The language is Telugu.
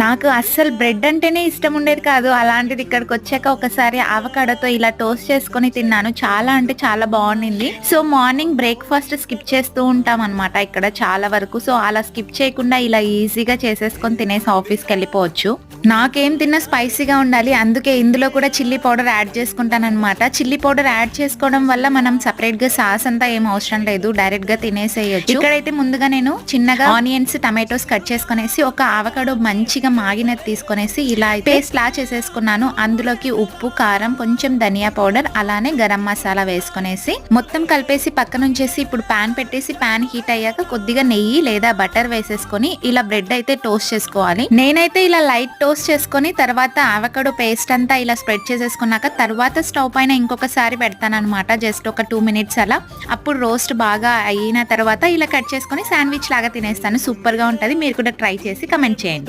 నాకు అస్సలు బ్రెడ్ అంటేనే ఇష్టం ఉండేది కాదు. అలాంటిది ఇక్కడికి వచ్చాక ఒకసారి ఆవకాడతో ఇలా టోస్ట్ చేసుకొని తిన్నాను. చాలా అంటే చాలా బాగుండింది. సో మార్నింగ్ బ్రేక్ఫాస్ట్ స్కిప్ చేస్తూ ఉంటాం అనమాట ఇక్కడ చాలా వరకు. సో అలా స్కిప్ చేయకుండా ఇలా ఈజీగా చేసేసుకొని తినేసి ఆఫీస్కి వెళ్ళిపోవచ్చు. నాకేం తిన్నా స్పైసీగా ఉండాలి అందుకే ఇందులో కూడా చిల్లీ పౌడర్ యాడ్ చేసుకుంటాను అనమాట చిల్లీ పౌడర్ యాడ్ చేసుకోవడం వల్ల మనం సపరేట్గా సాస్ అంతా ఏం అవసరం లేదు డైరెక్ట్గా తినేసేయచ్చు. ఇక్కడైతే ముందుగా నేను చిన్నగా ఆనియన్స్ టమాటోస్ కట్ చేసుకునేసి ఒక ఆవకాడో మంచిగా మాగినది తీసుకునేసి ఇలా పేస్ట్ లా చేసేసుకున్నాను. అందులోకి ఉప్పు కారం కొంచెం ధనియా పౌడర్ అలానే గరం మసాలా వేసుకునేసి మొత్తం కలిపేసి పక్క ఉంచేసి ఇప్పుడు పాన్ పెట్టేసి పాన్ హీట్ అయ్యాక కొద్దిగా నెయ్యి లేదా బటర్ వేసేసుకొని ఇలా బ్రెడ్ అయితే టోస్ట్ చేసుకోవాలి. నేనైతే ఇలా లైట్ టోస్ట్ చేసుకొని తర్వాత ఆవకాడో పేస్ట్ అంతా ఇలా స్ప్రెడ్ చేసేసుకున్నాక తర్వాత స్టవ్ పైన ఇంకొకసారి పెడతానమాట జస్ట్ ఒక టూ మినిట్స్ అలా. అప్పుడు రోస్ట్ బాగా అయిన తర్వాత ఇలా కట్ చేసుకొని శాండ్విచ్ లాగా తినేస్తాను. సూపర్గా ఉంటుంది. మీరు కూడా ట్రై చేసి కమెంట్ చేయండి.